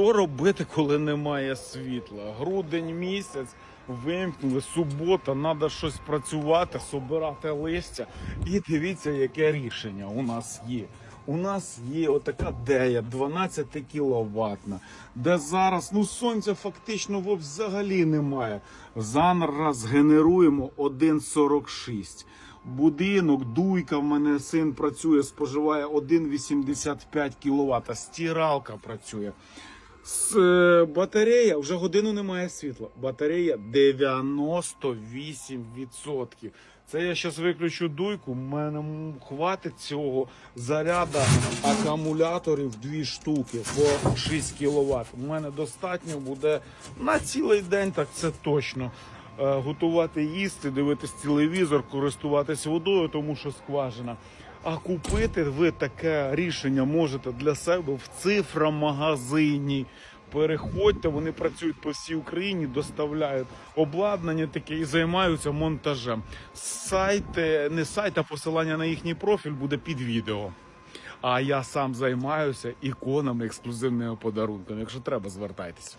Що робити, коли немає світла? Грудень місяць, вимкнули, субота, треба щось працювати, собирати листя. І дивіться, яке рішення у нас є. У нас є отака дея 12 кіловатна, де зараз ну сонця фактично взагалі немає. Зараз генеруємо 1,46. Будинок, дуйка в мене син працює, споживає 1,85 кВт. Стиралка працює. С, е, батарея вже годину немає світла. Батарея 98%. Це я зараз виключу дуйку. в мене хватить цього заряда акумуляторів дві штуки по 6 кВт. У мене достатньо буде на цілий день, так це точно. Е, Готувати їсти, дивитись телевізор, користуватись водою, тому що скважина. А купити ви таке рішення можете для себе в цифромагазині. Переходьте, вони працюють по всій Україні, доставляють обладнання таке і займаються монтажем. Сайт, не сайт, а посилання на їхній профіль буде під відео. А я сам займаюся іконами, ексклюзивними подарунками. Якщо треба, звертайтеся.